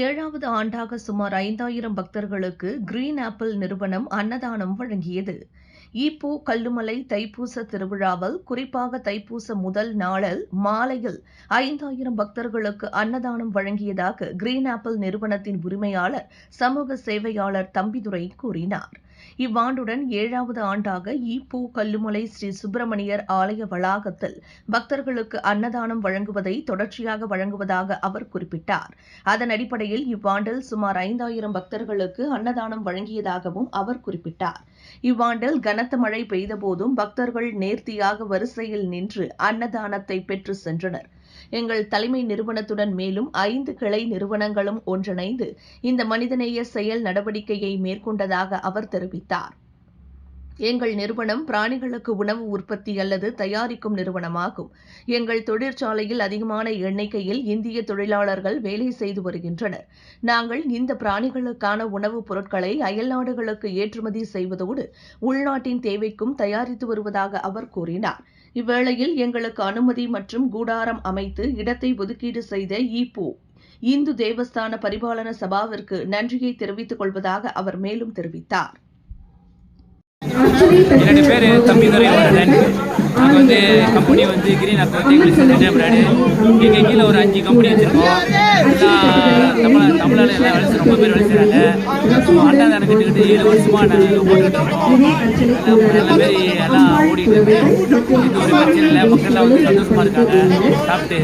ஏழாவது ஆண்டாக சுமார் ஐந்தாயிரம் பக்தர்களுக்கு கிரீன் ஆப்பிள் நிறுவனம் அன்னதானம் வழங்கியது. ஈப்போ கல்லுமலை தைப்பூச திருவிழாவில் குறிப்பாக தைப்பூச முதல் நாளில் மாலையில் ஐந்தாயிரம் பக்தர்களுக்கு அன்னதானம் வழங்கியதாக கிரீன் ஆப்பிள் நிறுவனத்தின் உரிமையாளர் சமூக சேவையாளர் தம்பிதுரை கூறினார். இவ்வாண்டுடன் ஏழாவது ஆண்டாக ஈப்பூ கல்லுமலை ஸ்ரீ சுப்பிரமணியர் ஆலய வளாகத்தில் பக்தர்களுக்கு அன்னதானம் வழங்குவதை தொடர்ச்சியாக வழங்குவதாக அவர் குறிப்பிட்டார். அதன் அடிப்படையில் இவ்வாண்டில் சுமார் ஐந்தாயிரம் பக்தர்களுக்கு அன்னதானம் வழங்கியதாகவும் அவர் குறிப்பிட்டார். இவ்வாண்டில் கனத்த மழை பெய்தபோதும் பக்தர்கள் நேர்த்தியாக வரிசையில் நின்று அன்னதானத்தை பெற்று சென்றனர். எங்கள் தலைமை நிறுவனத்துடன் மேலும் ஐந்து கிளை நிறுவனங்களும் ஒன்றிணைந்து இந்த மனிதநேய செயல் நடவடிக்கையை மேற்கொண்டதாக அவர் தெரிவித்தார். எங்கள் நிறுவனம் பிராணிகளுக்கு உணவு உற்பத்தி அல்லது தயாரிக்கும் நிறுவனமாகும். எங்கள் தொழிற்சாலையில் அதிகமான எண்ணிக்கையில் இந்திய தொழிலாளர்கள் வேலை செய்து வருகின்றனர். நாங்கள் இந்த பிராணிகளுக்கான உணவுப் பொருட்களை அயல்நாடுகளுக்கு ஏற்றுமதி செய்வதோடு உள்நாட்டின் தேவைக்கும் தயாரித்து வருவதாக அவர் கூறினார். இவ்வேளையில் எங்களுக்கு அனுமதி மற்றும் கூடாரம் அமைத்து இடத்தை ஒதுக்கீடு செய்த ஈப்போ இந்து தேவஸ்தான பரிபாலன சபாவிற்கு நன்றியை தெரிவித்துக் கொள்வதாக அவர் மேலும் தெரிவித்தார். என்னுடைய பேர் தம்பிதுரை வரதன் நாங்கள் வந்து கம்பெனி வந்து கிரீன் அக்வாட்டிக் பிராடு இங்கே கீழே ஒரு அஞ்சு கம்பெனி வச்சுருக்கோம். எல்லாம் தமிழ் தமிழால் எல்லாம் வேலை ரொம்ப பேர் வேலை செய்கிறாங்க அண்ணாதானம் கட்டுக்கிட்டு ஏழு வருஷமாக நாங்கள் போட்டுக்கிட்டு இருக்கோம். நல்ல மாரி எல்லாம் ஓடிட்டு இருக்கு. எந்த ஒரு பிரச்சனை இல்லை. மக்கள்லாம் வந்து சந்தோஷமாக இருக்காங்க. சாப்பிட்டு.